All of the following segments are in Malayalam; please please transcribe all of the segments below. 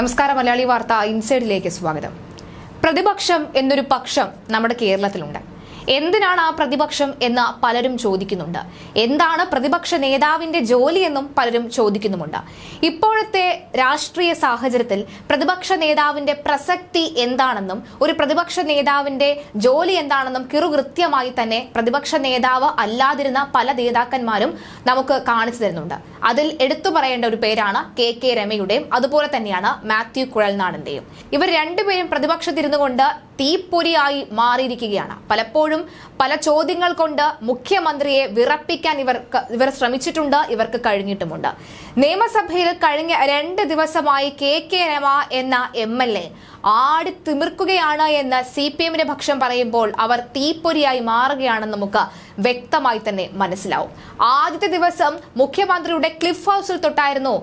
നമസ്കാരം മലയാളി വാർത്ത ഇൻസൈഡിലേക്ക് സ്വാഗതം. പ്രതിപക്ഷം എന്നൊരു പക്ഷം നമ്മുടെ കേരളത്തിലുണ്ട്. എന്തിനാണ് ആ പ്രതിപക്ഷം എന്ന് പലരും ചോദിക്കുന്നുണ്ട്. എന്താണ് പ്രതിപക്ഷ നേതാവിന്റെ ജോലി എന്നും പലരും ചോദിക്കുന്നുമുണ്ട്. ഇപ്പോഴത്തെ രാഷ്ട്രീയ സാഹചര്യത്തിൽ പ്രതിപക്ഷ നേതാവിന്റെ പ്രസക്തി എന്താണെന്നും ഒരു പ്രതിപക്ഷ നേതാവിന്റെ ജോലി എന്താണെന്നും കിറുകൃത്യമായി തന്നെ പ്രതിപക്ഷ നേതാവ് അല്ലാതിരുന്ന പല നേതാക്കന്മാരും നമുക്ക് കാണിച്ചു തരുന്നുണ്ട്. അതിൽ എടുത്തു പറയേണ്ട ഒരു പേരാണ് കെ കെ രമയുടെയും അതുപോലെ തന്നെയാണ് മാത്യു കുഴൽനാടന്റെയും ഇവർ രണ്ടുപേരും പ്രതിപക്ഷത്തിരുന്നു കൊണ്ട് തീപ്പൊരിയായി മാറിയിരിക്കുകയാണ്. പലപ്പോഴും പല ചോദ്യങ്ങൾ കൊണ്ട് മുഖ്യമന്ത്രിയെ വിറപ്പിക്കാൻ ഇവർക്ക് ഇവർ ശ്രമിച്ചിട്ടുണ്ട് ഇവർക്ക് കഴിഞ്ഞിട്ടുമുണ്ട്. നിയമസഭയിൽ കഴിഞ്ഞ രണ്ട് ദിവസമായി കെ കെ രമ എന്ന എം എൽ എ ആടി തിമിർക്കുകയാണ് എന്ന് സി പി എമ്മിന്റെ പക്ഷം പറയുമ്പോൾ അവർ തീപ്പൊരിയായി മാറുകയാണെന്ന് നമുക്ക് വ്യക്തമായി തന്നെ മനസ്സിലാവും. ആദ്യത്തെ ദിവസം മുഖ്യമന്ത്രിയുടെ ക്ലിഫ് ഹൗസിൽ തൊട്ടായിരുന്നു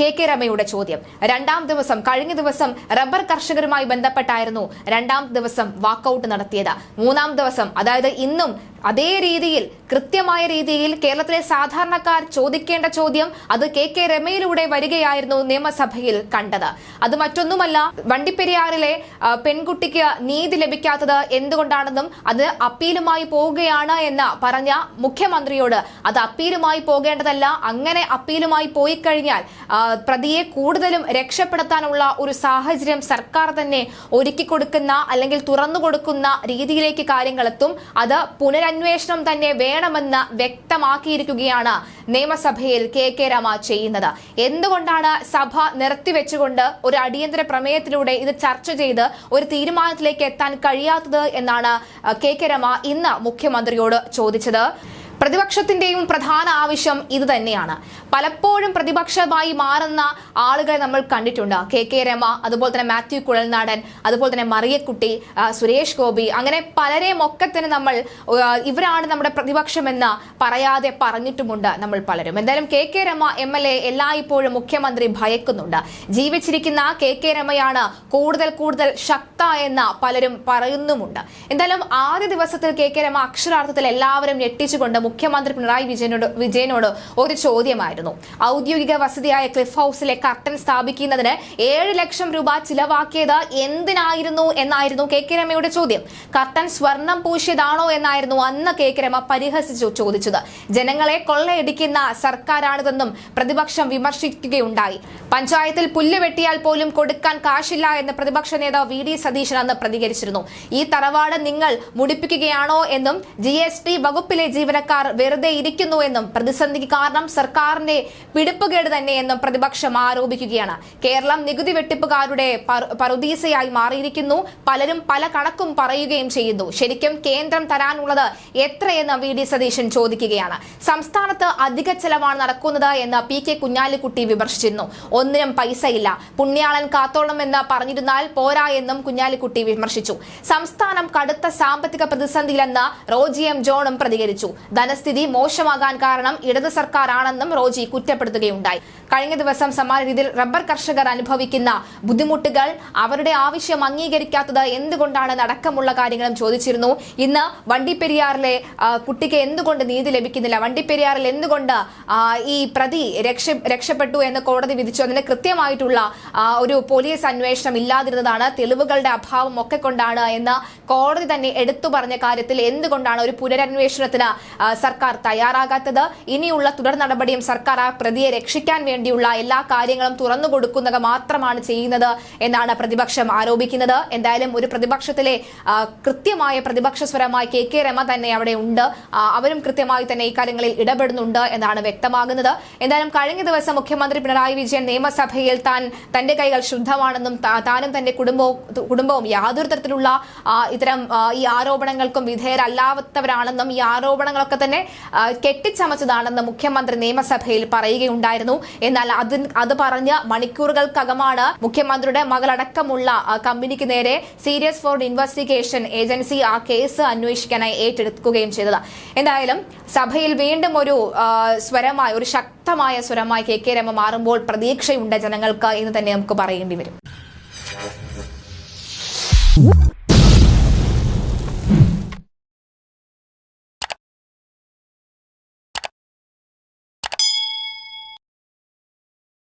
കെ കെ രമയുടെ ചോദ്യം. രണ്ടാം ദിവസം കഴിഞ്ഞ ദിവസം റബ്ബർ കർഷകരുമായി ബന്ധപ്പെട്ടായിരുന്നു രണ്ടാം ദിവസം വാക്കൌട്ട് നടത്തിയത്. മൂന്നാം ദിവസം അതായത് ഇന്നും അതേ രീതിയിൽ കൃത്യമായ രീതിയിൽ കേരളത്തിലെ സാധാരണക്കാർ ചോദിക്കേണ്ട ചോദ്യം അത് കെ കെ രമയിലൂടെ വരികയായിരുന്നു നിയമസഭയിൽ കണ്ടത്. അത് മറ്റൊന്നുമല്ല വണ്ടിപ്പെരിയാറിലെ പെൺകുട്ടിക്ക് നീതി ലഭിക്കാത്തത് എന്തുകൊണ്ടാണെന്നും അത് അപ്പീലുമായി പോവുകയാണ് എന്ന് പറഞ്ഞ മുഖ്യമന്ത്രിയോട് അത് അപ്പീലുമായി പോകേണ്ടതല്ല അങ്ങനെ അപ്പീലുമായി പോയി കഴിഞ്ഞാൽ പ്രതിയെ കൂടുതലും രക്ഷപ്പെടുത്താനുള്ള ഒരു സാഹചര്യം സർക്കാർ തന്നെ ഒരുക്കി കൊടുക്കുന്ന അല്ലെങ്കിൽ തുറന്നു കൊടുക്കുന്ന രീതിയിലേക്ക് കാര്യങ്ങളെത്തും അത് പുനരന്വേഷണം തന്നെ വേണമെന്ന് വ്യക്തമാക്കിയിരിക്കുകയാണ് നിയമസഭയിൽ കെ കെ രമ ചെയ്യുന്നത്. എന്തുകൊണ്ടാണ് സഭ നിർത്തിവെച്ചുകൊണ്ട് ഒരു അടിയന്തര പ്രമേയത്തിലൂടെ ഇത് ചർച്ച ചെയ്ത് ഒരു തീരുമാനത്തിലേക്ക് എത്താൻ കഴിയാത്തത് എന്നാണ് കെ കെ രമ ഇന്ന് മുഖ്യമന്ത്രിയോട് ചോദിച്ചത്. പ്രതിപക്ഷത്തിന്റെയും പ്രധാന ആവശ്യം ഇത് തന്നെയാണ്. പലപ്പോഴും പ്രതിപക്ഷമായി മാറുന്ന ആളുകളെ നമ്മൾ കണ്ടിട്ടുണ്ട്. കെ കെ രമ അതുപോലെ തന്നെ മാത്യു കുഴൽനാടൻ അതുപോലെ തന്നെ മറിയക്കുട്ടി സുരേഷ് ഗോപി അങ്ങനെ പലരെയും ഒക്കെ തന്നെ നമ്മൾ ഇവരാണ് നമ്മുടെ പ്രതിപക്ഷമെന്ന് പറയാതെ പറഞ്ഞിട്ടുമുണ്ട് നമ്മൾ പലരും. എന്തായാലും K K Rama M L A എല്ലായ്പ്പോഴും മുഖ്യമന്ത്രി ഭയക്കുന്നുണ്ട്. ജീവിച്ചിരിക്കുന്ന കെ കെ രമയാണ് കൂടുതൽ കൂടുതൽ ശക്ത എന്ന് പലരും പറയുന്നുമുണ്ട്. എന്തായാലും ആദ്യ ദിവസത്തിൽ കെ കെ രമ അക്ഷരാർത്ഥത്തിൽ എല്ലാവരും ഞെട്ടിച്ചുകൊണ്ട് മുഖ്യമന്ത്രി പിണറായി വിജയനോട് വിജയനോട് ഒരു ചോദ്യമായിരുന്നു. ഔദ്യോഗിക വസതിയായ ക്ലിഫ് ഹൗസിലെ കർട്ടൻ സ്ഥാപിക്കുന്നതിന് ഏഴ് ലക്ഷം രൂപ ചിലവാക്കിയത് എന്തിനായിരുന്നു എന്നായിരുന്നു കെ കെ രമയുടെ ചോദ്യം. കർട്ടൻ സ്വർണം പൂശിയതാണോ എന്നായിരുന്നു അന്ന് കെ കെ രമ പരിഹസിച്ചു ചോദിച്ചത്. ജനങ്ങളെ കൊള്ളയടിക്കുന്ന സർക്കാരാണിതെന്നും പ്രതിപക്ഷം വിമർശിക്കുകയുണ്ടായി. പഞ്ചായത്തിൽ പുല്ല് വെട്ടിയാൽ പോലും കൊടുക്കാൻ കാശില്ല എന്ന് പ്രതിപക്ഷ നേതാവ് വി ഡി സതീശൻ അന്ന് പ്രതികരിച്ചിരുന്നു. ഈ തറവാട് നിങ്ങൾ മുടിപ്പിക്കുകയാണോ എന്നും ജി വകുപ്പിലെ ജീവനക്കാർ വെറുതെ ഇരിക്കുന്നു എന്നും പ്രതിസന്ധിക്ക് കാരണം സർക്കാരിന്റെ പിടിപ്പുകേട് തന്നെയെന്നും പ്രതിപക്ഷം ആരോപിക്കുകയാണ്. കേരളം നികുതി വെട്ടിപ്പുകാരുടെ പറുദീസയായി മാറിയിരിക്കുന്നു. പലരും പല കണക്കും പറയുകയും ചെയ്യുന്നു. ശരിക്കും കേന്ദ്രം തരാനുള്ളത് എത്രയെന്ന് വി ഡി സതീശൻ ചോദിക്കുകയാണ്. സംസ്ഥാനത്ത് അധിക ചെലവാണ് നടക്കുന്നത് എന്ന് പി കെ കുഞ്ഞാലിക്കുട്ടി വിമർശിച്ചിരുന്നു. ഒന്നിനും പൈസയില്ല. പുണ്യാളൻ കാത്തോളം എന്ന് പറഞ്ഞിരുന്നാൽ പോരാ എന്നും കുഞ്ഞാലിക്കുട്ടി വിമർശിച്ചു. സംസ്ഥാനം കടുത്ത സാമ്പത്തിക പ്രതിസന്ധിയിലെന്ന് റോജി എം ജോണും പ്രതികരിച്ചു. ധനസ്ഥിതി മോശമാകാൻ കാരണം ഇടത് സർക്കാരാണെന്നും റോജി കുറ്റപ്പെടുത്തുകയുണ്ടായി. കഴിഞ്ഞ ദിവസം സമാന രീതിയിൽ റബ്ബർ കർഷകർ അനുഭവിക്കുന്ന ബുദ്ധിമുട്ടുകൾ അവരുടെ ആവശ്യം അംഗീകരിക്കാത്തത് എന്തുകൊണ്ടാണ് അടക്കമുള്ള കാര്യങ്ങളും ചോദിച്ചിരുന്നു. ഇന്ന് വണ്ടിപ്പെരിയാറിലെ കുട്ടിക്ക് എന്തുകൊണ്ട് നീതി ലഭിക്കുന്നില്ല? വണ്ടിപ്പെരിയാറിൽ എന്തുകൊണ്ട് ഈ പ്രതി രക്ഷ രക്ഷപ്പെട്ടു എന്ന് കോടതി വിധിച്ചു? അതിന് കൃത്യമായിട്ടുള്ള ഒരു പോലീസ് അന്വേഷണം ഇല്ലാതിരുന്നതാണ്. തെളിവുകളുടെ അഭാവം ഒക്കെ കൊണ്ടാണ് എന്ന് കോടതി തന്നെ എടുത്തു പറഞ്ഞ കാര്യത്തിൽ എന്തുകൊണ്ടാണ് ഒരു പുനരന്വേഷണത്തിന് സർക്കാർ തയ്യാറാകാത്തത്. ഇനിയുള്ള തുടർ നടപടിയും സർക്കാർ ആ പ്രതിയെ രക്ഷിക്കാൻ വേണ്ടിയുള്ള എല്ലാ കാര്യങ്ങളും തുറന്നു കൊടുക്കുന്നത് മാത്രമാണ് ചെയ്യുന്നത് എന്നാണ് പ്രതിപക്ഷം ആരോപിക്കുന്നത്. എന്തായാലും ഒരു പ്രതിപക്ഷത്തിലെ കൃത്യമായ പ്രതിപക്ഷ സ്വരമായി കെ കെ രമ തന്നെ അവിടെ ഉണ്ട്. അവരും കൃത്യമായി തന്നെ ഇക്കാര്യങ്ങളിൽ ഇടപെടുന്നുണ്ട് എന്നാണ് വ്യക്തമാകുന്നത്. എന്തായാലും കഴിഞ്ഞ ദിവസം മുഖ്യമന്ത്രി പിണറായി വിജയൻ നിയമസഭയിൽ താൻ തന്റെ കൈകൾ ശുദ്ധമാണെന്നും താനും തന്റെ കുടുംബവും കുടുംബവും യാതൊരു തരത്തിലുള്ള ഇത്തരം ഈ ആരോപണങ്ങൾക്കും വിധേയരല്ലാത്തവരാണെന്നും ഈ ആരോപണങ്ങളൊക്കെ തന്നെ കെട്ടിച്ചമച്ചതാണെന്ന് മുഖ്യമന്ത്രി നിയമസഭയിൽ പറയുകയുണ്ടായിരുന്നു. എന്നാൽ അത് പറഞ്ഞ് മണിക്കൂറുകൾക്കകമാണ് മുഖ്യമന്ത്രിയുടെ മകളടക്കമുള്ള കമ്പനിക്ക് നേരെ സീരിയസ് ഫോർ ഇൻവെസ്റ്റിഗേഷൻ ഏജൻസി ആ കേസ് അന്വേഷിക്കാനായി ഏറ്റെടുക്കുകയും ചെയ്തത്. എന്തായാലും സഭയിൽ വീണ്ടും ഒരു സ്വരമായി ഒരു ശക്തമായ സ്വരമായി കെ കെ രമ മാറുമ്പോൾ പ്രതീക്ഷയുണ്ട് ജനങ്ങൾക്ക് എന്ന് തന്നെ നമുക്ക് പറയേണ്ടി വരും.